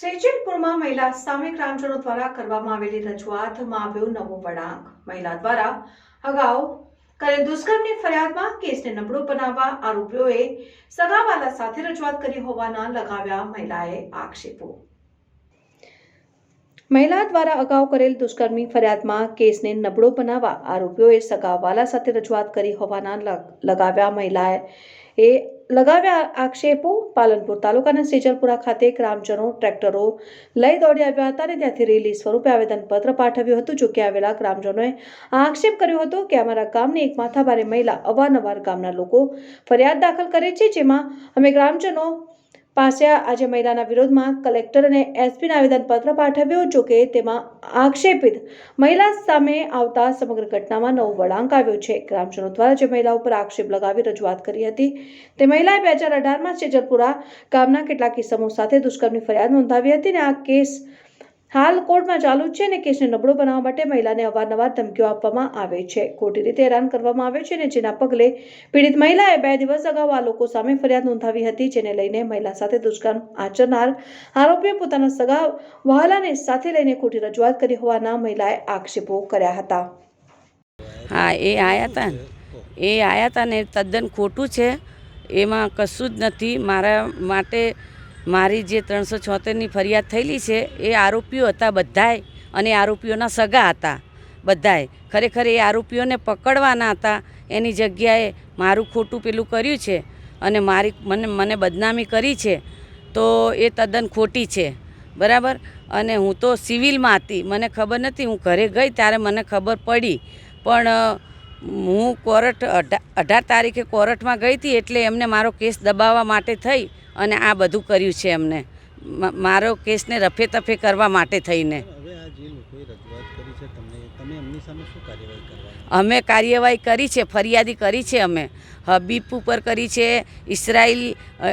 સેજલપુરમાં મહિલા સામે ગ્રામજનો દ્વારા કરવામાં આવેલી રજૂઆતમાં આવ્યો નવો વળાંક. મહિલા દ્વારા અગાઉ કરેલ દુષ્કર્મની ફરિયાદમાં કેસને નબળો બનાવવા આરોપીઓએ સગાવાલા સાથે રજૂઆત કરી હોવાના લગાવ્યા મહિલાએ આક્ષેપો. મહિલા દ્વારા અગાઉ કરેલ દુષ્કર્મની ફરિયાદમાં કેસને નબળો બનાવવા આરોપીઓએ સગાવાલા સાથે રજૂઆત કરી હોવાના લગ- લગાવ્યા મહિલાએ એ લગાવ્યા આક્ષેપો પાલનપુર તાલુકાના સેજલપુરા ખાતે ગ્રામજનો ટ્રેક્ટરો લઈ દોડી આવ્યા હતા અને ત્યાંથી રેલી સ્વરૂપે આવેદનપત્ર પાઠવ્યું હતું. જોકે આવેલા ગ્રામજનોએ આક્ષેપ કર્યો હતો કે અમારા ગામની એક માથાભારે મહિલા અવારનવાર ગામના લોકો ફરિયાદ દાખલ કરે છે, જેમાં અમે ગ્રામજનો પાસે આજે મહિલાના વિરોધમાં કલેક્ટર અને એસપીને આવેદનપત્ર પાઠવ્યું જોકે તેમાં આક્ષેપિત મહિલા સામે આવતા સમગ્ર ઘટનામાં નવો વળાંક આવ્યો છે. ગ્રામજનો દ્વારા જે મહિલા ઉપર આક્ષેપ લગાવી રજૂઆત કરી હતી, તે મહિલાએ બે હજાર અઢારમાં સેજલપુરા ગામના કેટલાક કિસ્સાઓ સાથે દુષ્કર્મની ફરિયાદ નોંધાવી હતી અને આ કેસ હાલ કોર્ટમાં ચાલુ છે અને કેસને નબળો બનાવવા માટે મહિલાને અવારનવાર ધમકીઓ આપવામાં આવે છે. ખોટી રીતે હેરાન કરવામાં આવે છે અને જેના પગલે પીડિત મહિલાએ બે દિવસ અગાઉ આ લોકો સામે ફરિયાદ નોંધાવી હતી, જેને લઈને મહિલા સાથે દુષ્કર્મ આચરનાર આરોપીએ પોતાના સગા વહાલાને સાથે લઈને ખોટી રજૂઆત કરી હોવાના મહિલાએ આક્ષેપો કર્યા હતા. હા, એ આવ્યા હતા એ આવ્યા હતા ને. તદ્દન ખોટું છે. એમાં કશું જ નથી. મારા માટે મારી જે ત્રણસો છોતેરની ફરિયાદ થયેલી છે, એ આરોપીઓ હતા બધાય અને આરોપીઓના સગા હતા. બધાય. ખરેખર એ આરોપીઓને પકડવાના હતા. એની જગ્યાએ મારું ખોટું પેલું કર્યું છે અને મારી મને મને બદનામી કરી છે, તો એ તદ્દન ખોટી છે. બરાબર? અને હું તો સિવિલમાં હતી. મને ખબર નથી હું ઘરે ગઈ ત્યારે મને ખબર પડી. પણ હું કોર્ટ અઢા, અઢાર તારીખે કોર્ટમાં ગઈ હતી એટલે એમને મારો કેસ દબાવવા માટે થઈ. અને આ બધું કર્યું છે એમને. મારો કેસને રફે તફે કરવા માટે થઈને. અમે કાર્યવાહી કરી છે ફરિયાદી કરી છે અમે. હબીબ ઉપર કરી છે અ,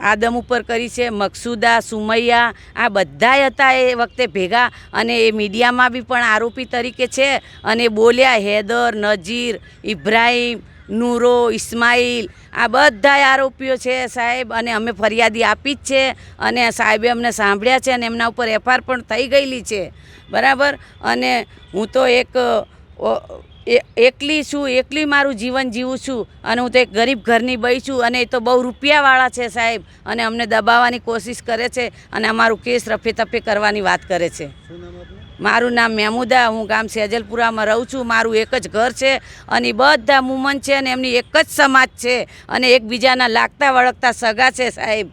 આદમ ઉપર કરી છે મકસુદા સુમૈયા આ બધાય હતા એ વખતે ભેગા. અને એ મીડિયામાં બી પણ આરોપી તરીકે છે. અને બોલ્યા હૈદર નજીર ઇબ્રાહીમ નૂરો, ઇસ્માઇલ, આ બધા આરોપીઓ છે સાહેબ, અને અમે ફરિયાદી આપી જ છે, અને સાહેબે અમને સાંભળ્યા છે, અને એમના ઉપર એફઆર પણ થઈ ગયેલી છે. બરાબર? અને હું તો એક એ- એકલી છું એકલી મારું જીવન જીવું છું અને હું તો એક ગરીબ ઘરની બઈ છું અને એ તો બહુ રૂપિયાવાળા છે સાહેબ અને અમને દબાવવાની કોશિશ કરે છે અને અમારું કેસ રફે તફે કરવાની વાત કરે છે. મારું નામ મેમુદા હું ગામ સેજલપુરામાં રહું છું. મારું એક જ ઘર છે અને બધા મુમન છે અને એમની એક જ સમાજ છે અને એકબીજાના લાગતા વળગતા સગા છે સાહેબ.